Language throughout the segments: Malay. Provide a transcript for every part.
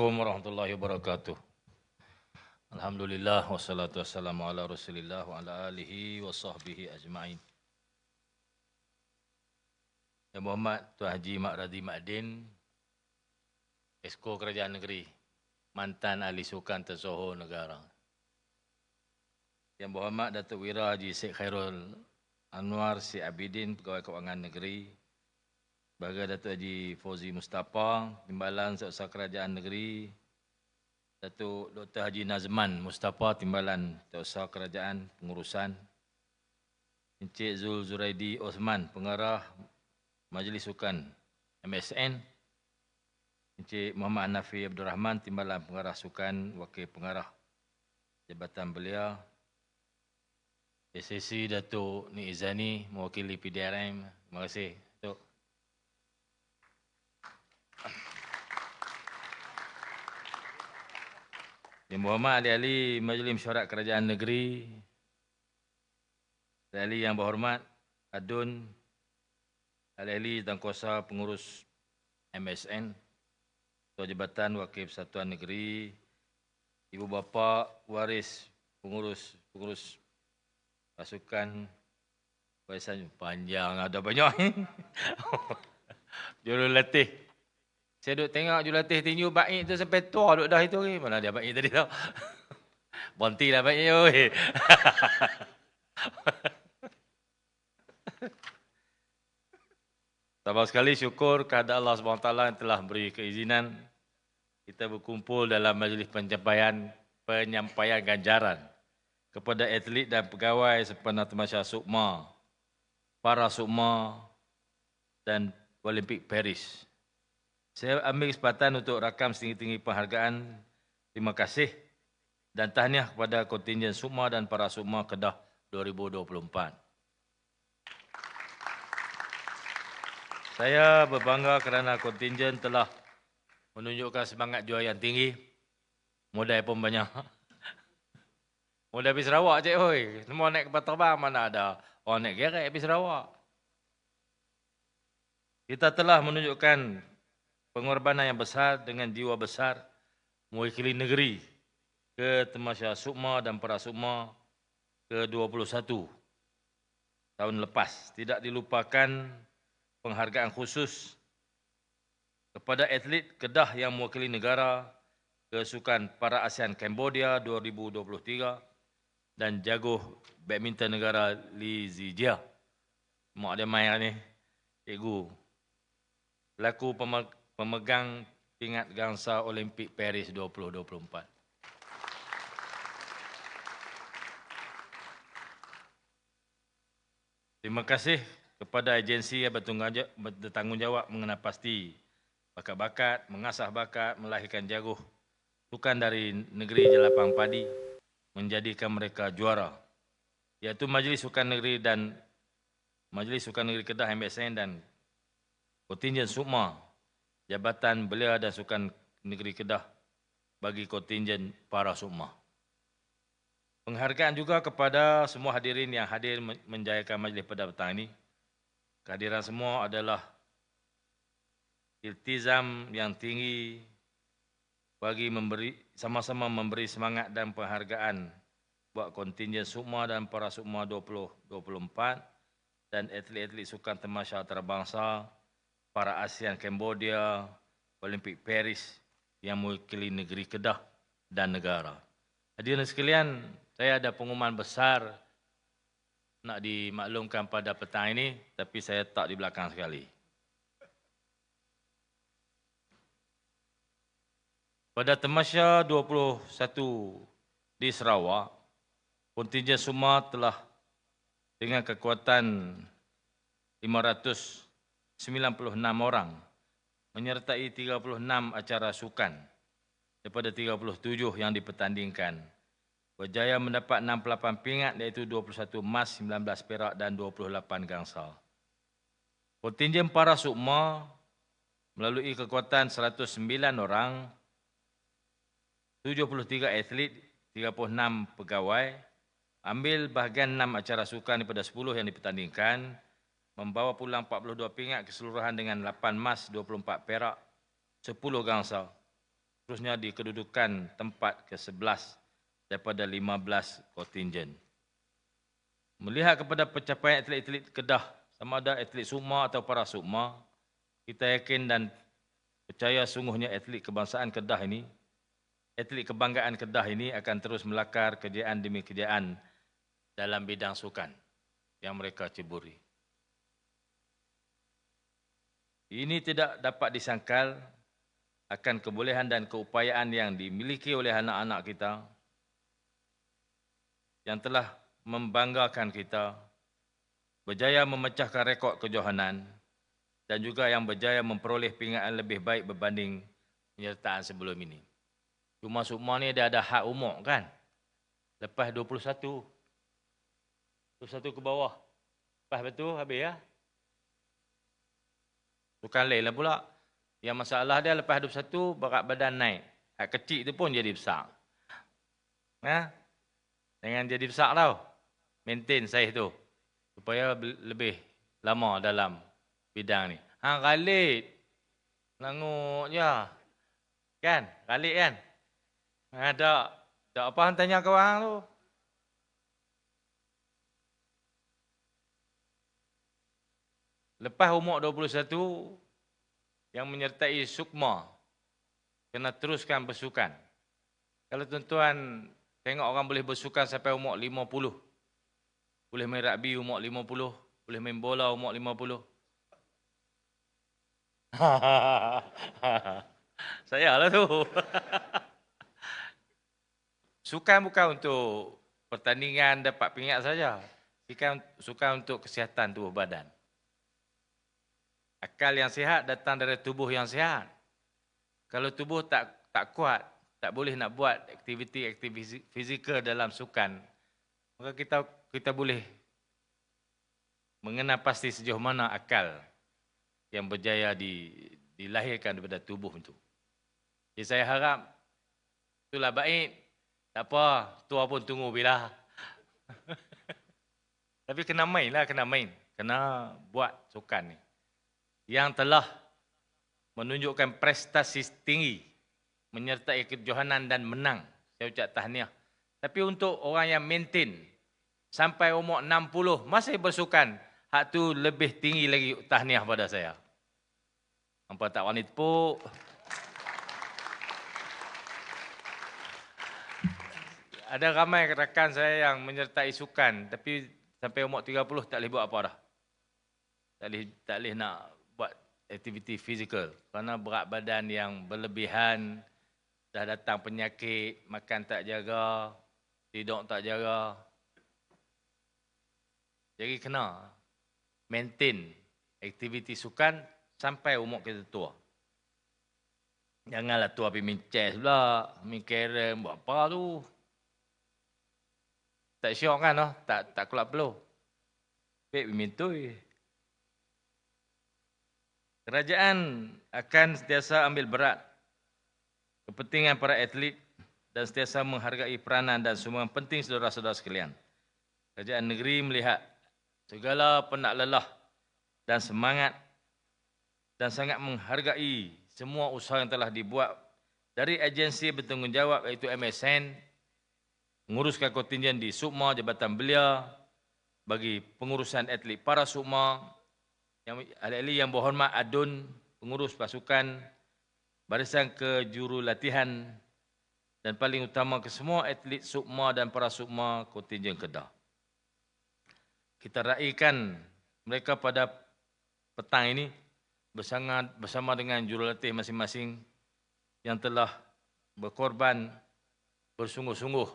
Assalamualaikum warahmatullahi wabarakatuh. Alhamdulillah wassalatu wassalamu ala Rasulillah wa ala alihi wa sahbihi ajma'in. Yang Muhammad Tuan Haji Mak Radhi Ma'din, Esko Kerajaan Negeri, mantan ahli sukan tersohor negara. Yang Muhammad Datuk Wira Haji Sheikh Khairul Anwar Si Abidin, Pegawai Kewangan Negeri, Baga Datuk Haji Fauzi Mustafa, Timbalan Seusaha Kerajaan Negeri, Datuk Dr. Haji Nazman Mustafa, Timbalan Seusaha Kerajaan Pengurusan, Encik Zul Zuraidi Osman, Pengarah Majlis Sukan MSN, Encik Muhammad Hanafi Abdul Rahman, Timbalan Pengarah Sukan, Wakil Pengarah Jabatan Belia, SSC Datuk Ni Izani, mewakili PDRM. Terima kasih. Yang Muhammad ahli-ahli Majlis Mesyuarat Kerajaan Negeri, ahli yang berhormat, Adun, ahli-ahli dan kuasa pengurus MSN, Ketua Jabatan Wakil Persatuan Negeri, Ibu bapa waris pengurus pengurus pasukan Warisan panjang. Ada banyak. Jurulatih saya duduk tengok jurulatih tinju baik tu sampai tua duduk dah itu. Mana dia baik tadi tau. Bonti lah baik oi. Sabar sekali syukur kepada Allah SWT yang telah beri keizinan kita berkumpul dalam majlis pencapaian penyampaian ganjaran kepada atlet dan pegawai sempena Temasya Sukma, para Sukma dan Olimpik Paris. Saya ambil kesempatan untuk rakam setinggi-tinggi penghargaan. Terima kasih dan tahniah kepada kontingen Sukma dan para Sukma Kedah 2024. Saya berbangga kerana kontingen telah menunjukkan semangat juara yang tinggi. Modal pun banyak. Modal pergi Sarawak cik oi. Semua naik kapal terbang mana ada. Orang naik gerek pergi Sarawak. Kita telah menunjukkan pengorbanan yang besar dengan jiwa besar mewakili negeri ke Temasya Sukma dan para Sukma ke-21 tahun lepas. Tidak dilupakan penghargaan khusus kepada atlet Kedah yang mewakili negara ke Sukan Para ASEAN Cambodia 2023 dan jago badminton negara Li Zijia. Mak dia main ni, cikgu. Laku pemegang pingat gangsa Olimpik Paris 2024. Terima kasih kepada agensi yang bertanggungjawab mengenai pasti bakat-bakat, mengasah bakat, melahirkan jago bukan dari negeri Jelapang Padi menjadikan mereka juara iaitu Majlis Sukan Negeri dan Majlis Sukan Negeri Kedah MSN dan kontingen Sukma Jabatan Belia dan Sukan Negeri Kedah bagi kontingen para sukma. Penghargaan juga kepada semua hadirin yang hadir menjayakan majlis pada petang ini. Kehadiran semua adalah iltizam yang tinggi bagi memberi sama-sama memberi semangat dan penghargaan buat kontingen sukma dan para sukma 2024 dan atlet-atlet sukan temasya antarabangsa para ASEAN Cambodia, Olimpik Paris yang mewakili negeri Kedah dan negara. Hadirin sekalian, saya ada pengumuman besar nak dimaklumkan pada petang ini, tapi saya tak di belakang sekali. Pada Temasya 21 di Sarawak, kontingen semua telah dengan kekuatan 500 96 orang menyertai 36 acara sukan daripada 37 yang dipertandingkan. Berjaya mendapat 68 pingat iaitu 21 emas, 19 perak dan 28 gangsal. Kontingen para sukma melalui kekuatan 109 orang, 73 atlet, 36 pegawai, ambil bahagian 6 acara sukan daripada 10 yang dipertandingkan, membawa pulang 42 pingat keseluruhan dengan 8 emas, 24 perak, 10 gangsa. seterusnya di kedudukan tempat ke-11 daripada 15 kontingen. Melihat kepada pencapaian atlet-atlet Kedah, sama ada atlet Sukma atau para Sukma, kita yakin dan percaya sungguhnya atlet kebangsaan Kedah ini, atlet kebanggaan Kedah ini akan terus melakar kejayaan demi kejayaan dalam bidang sukan yang mereka ceburi. Ini tidak dapat disangkal akan kebolehan dan keupayaan yang dimiliki oleh anak-anak kita yang telah membanggakan kita, berjaya memecahkan rekod kejohanan dan juga yang berjaya memperoleh pingaan lebih baik berbanding penyertaan sebelum ini. Cuma semua ni dia ada hak umur kan? Lepas 21. 21 ke bawah. Lepas betul habis ya? Bukan lain lah pula. Yang masalah dia lepas 21 berat badan naik. Hak kecil tu pun jadi besar. Ha? Jangan jadi besar tau. Maintain saiz tu. Supaya lebih lama dalam bidang ni. Ha Khalid. Langut je. Kan? Khalid kan? Ha tak. Apa hang tanya kawan tu. Lepas umur 21 yang menyertai sukma kena teruskan bersukan. Kalau tuan-tuan Tengok orang boleh bersukan sampai umur 50. Boleh main rugby umur 50. Boleh main bola umur 50. Saya lah tu. sukan bukan untuk pertandingan dapat pingat saja. Sukan, sukan untuk kesihatan tubuh badan. Akal yang sihat datang dari tubuh yang sihat. Kalau tubuh tak tak kuat, tak boleh nak buat aktiviti-aktiviti fizikal dalam sukan, maka kita kita boleh mengenal pasti sejauh mana akal yang berjaya di, dilahirkan daripada tubuh itu. Jadi saya harap itulah baik. Tak apa, tua pun tunggu bila. Tapi kena main lah, kena main. Kena buat sukan ni. Yang telah menunjukkan prestasi tinggi menyertai kejohanan dan menang. Saya ucap tahniah. Tapi untuk orang yang maintain sampai umur 60 masih bersukan, hak tu lebih tinggi lagi tahniah pada saya. Apa tak wanit tepuk? Ada ramai rakan saya yang menyertai sukan tapi sampai umur 30 tak boleh buat apa dah. Tak boleh, tak boleh nak aktiviti fizikal kerana berat badan yang berlebihan, dah datang penyakit, makan tak jaga, tidur tak jaga. Jadi kena maintain aktiviti sukan sampai umur kita tua. Janganlah tua pergi main chess pula, main carrom, buat apa tu. Tak syok kan no? tak tak kelap perlu. Baik main tu. Kerajaan akan sentiasa ambil berat kepentingan para atlet dan sentiasa menghargai peranan dan semua penting saudara-saudara sekalian. Kerajaan negeri melihat segala penat lelah dan semangat dan sangat menghargai semua usaha yang telah dibuat dari agensi bertanggungjawab iaitu MSN menguruskan kontingen di Sukma Jabatan Belia bagi pengurusan atlet para Sukma yang ahli-ahli yang berhormat Adun pengurus pasukan barisan ke juru latihan dan paling utama ke semua atlet Sukma dan para Sukma kontingen Kedah. Kita raikan mereka pada petang ini bersama, bersama dengan juru latih masing-masing yang telah berkorban bersungguh-sungguh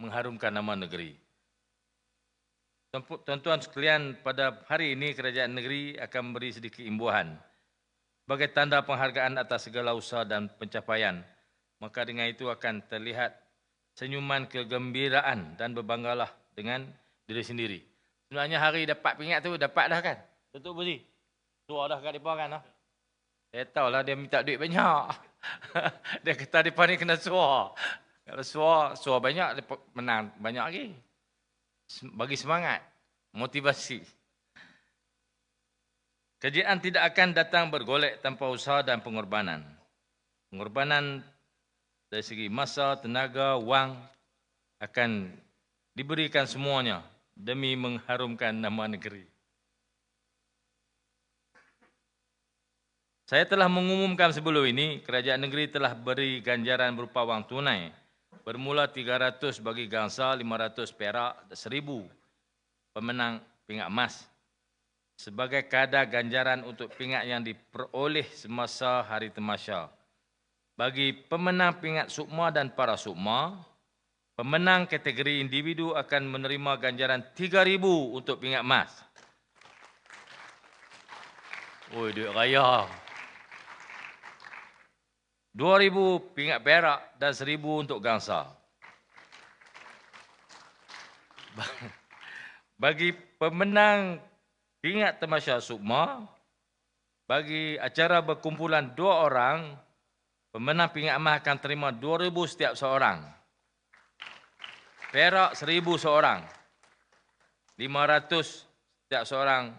mengharumkan nama negeri. Tuan-tuan sekalian, pada hari ini kerajaan negeri akan memberi sedikit imbuhan sebagai tanda penghargaan atas segala usaha dan pencapaian. Maka dengan itu akan terlihat senyuman kegembiraan dan berbanggalah dengan diri sendiri. Sebenarnya hari dapat pingat tu dapat dah kan? Tutup beri. Tua dah kat depan kan? Ah? Saya tahu lah dia minta duit banyak. dia kata depan ni kena suar. Kalau suar, suar banyak, menang banyak lagi. Bagi semangat, motivasi. Kejayaan tidak akan datang bergolek tanpa usaha dan pengorbanan. Pengorbanan dari segi masa, tenaga, wang akan diberikan semuanya demi mengharumkan nama negeri. Saya telah mengumumkan sebelum ini, kerajaan negeri telah beri ganjaran berupa wang tunai bermula 300 bagi gangsa, 500 perak, 1000 pemenang pingat emas sebagai kadar ganjaran untuk pingat yang diperoleh semasa hari temasya. Bagi pemenang pingat sukma dan para sukma, pemenang kategori individu akan menerima ganjaran 3000 untuk pingat emas. Oi, duit raya. 2,000 pingat perak dan 1,000 untuk gangsa. Bagi pemenang pingat temasya sukma, bagi acara berkumpulan dua orang, pemenang pingat emas akan terima 2,000 setiap seorang. Perak 1,000 seorang. 500 setiap seorang.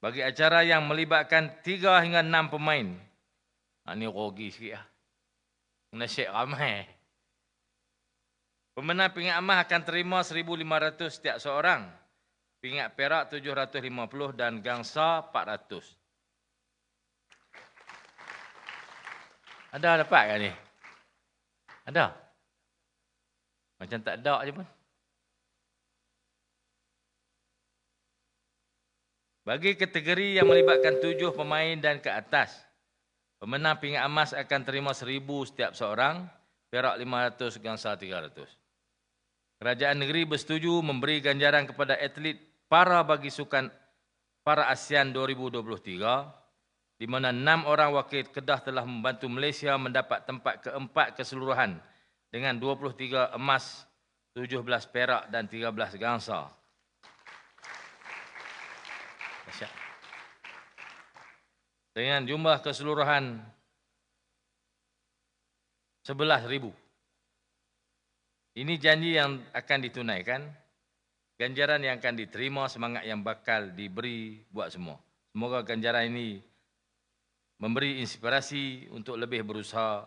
Bagi acara yang melibatkan 3 hingga 6 pemain, Ha, ni rogi sikit lah. Nasyik ramai. Pemenang pingat emas akan terima 1,500 setiap seorang. Pingat perak 750 dan gangsa 400. Ada dapat kan ni? Ada? Macam tak ada je pun. Bagi kategori yang melibatkan tujuh pemain dan ke atas, Pemenang pingat emas akan terima seribu setiap seorang, perak lima ratus gangsa tiga ratus. Kerajaan negeri bersetuju memberi ganjaran kepada atlet para bagi sukan para ASEAN 2023 di mana enam orang wakil Kedah telah membantu Malaysia mendapat tempat keempat keseluruhan dengan 23 emas, 17 perak dan 13 gangsa. Dengan jumlah keseluruhan 11,000. Ini janji yang akan ditunaikan, ganjaran yang akan diterima, semangat yang bakal diberi buat semua. Semoga ganjaran ini memberi inspirasi untuk lebih berusaha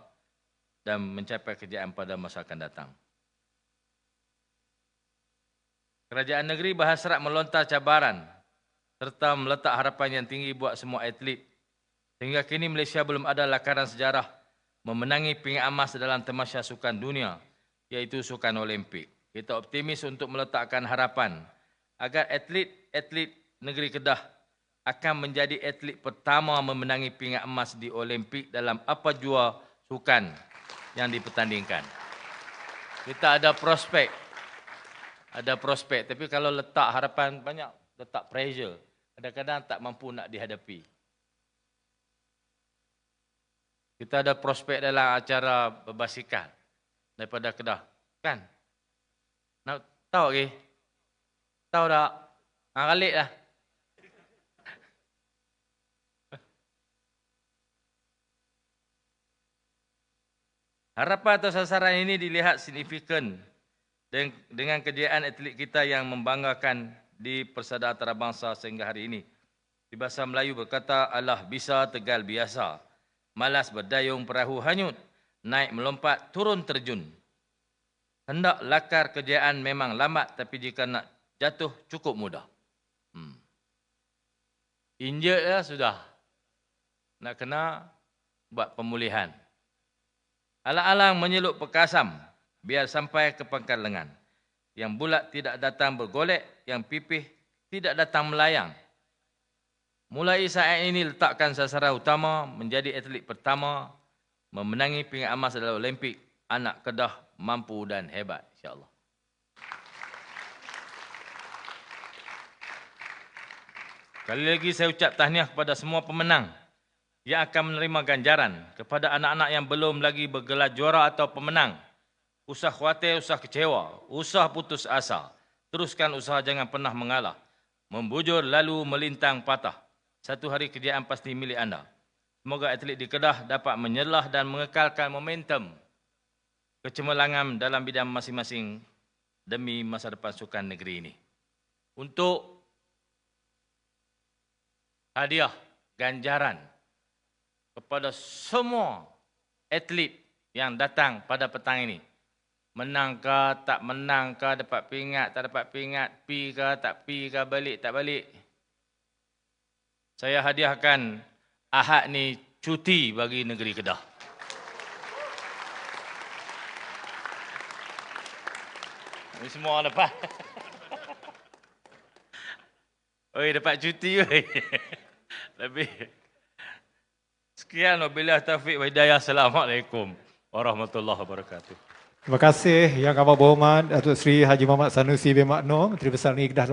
dan mencapai kejayaan pada masa akan datang. Kerajaan negeri berhasrat melontar cabaran serta meletak harapan yang tinggi buat semua atlet Sehingga kini Malaysia belum ada lakaran sejarah memenangi pingat emas dalam temasya sukan dunia, iaitu sukan Olimpik. Kita optimis untuk meletakkan harapan agar atlet-atlet negeri Kedah akan menjadi atlet pertama memenangi pingat emas di Olimpik dalam apa jua sukan yang dipertandingkan. Kita ada prospek. Ada prospek. Tapi kalau letak harapan banyak, letak pressure. Kadang-kadang tak mampu nak dihadapi. Kita ada prospek dalam acara berbasikal daripada Kedah. Kan? Nak tahu lagi? Tahu tak? Ha, kalik lah. Harapan atau sasaran ini dilihat signifikan dengan kejayaan atlet kita yang membanggakan di persada antarabangsa sehingga hari ini. Di bahasa Melayu berkata, Allah bisa tegal biasa malas berdayung perahu hanyut, naik melompat, turun terjun. Hendak lakar kejayaan memang lambat, tapi jika nak jatuh cukup mudah. Hmm. Injet lah sudah. Nak kena buat pemulihan. Alang-alang menyeluk pekasam, biar sampai ke pangkal lengan. Yang bulat tidak datang bergolek, yang pipih tidak datang melayang. Mulai saat ini letakkan sasaran utama menjadi atlet pertama memenangi pingat emas dalam Olimpik anak Kedah mampu dan hebat insya-Allah. Kali lagi saya ucap tahniah kepada semua pemenang yang akan menerima ganjaran kepada anak-anak yang belum lagi bergelar juara atau pemenang. Usah khawatir, usah kecewa, usah putus asa. Teruskan usaha jangan pernah mengalah. Membujur lalu melintang patah. Satu hari kejayaan pasti milik anda. Semoga atlet di Kedah dapat menyelah dan mengekalkan momentum kecemerlangan dalam bidang masing-masing demi masa depan sukan negeri ini. Untuk hadiah ganjaran kepada semua atlet yang datang pada petang ini. Menang ke, tak menang ke, dapat pingat, tak dapat pingat, pi ke, tak pi ke, balik, tak balik. Saya hadiahkan Ahad ni cuti bagi negeri Kedah. Ini semua dapat. Oi, dapat cuti oi. Lebih. Sekian wabillahi taufiq wa hidayah. Assalamualaikum warahmatullahi wabarakatuh. Terima kasih Yang Amat Berhormat Datuk Seri Haji Muhammad Sanusi bin Makno, Menteri Besar Negeri Kedah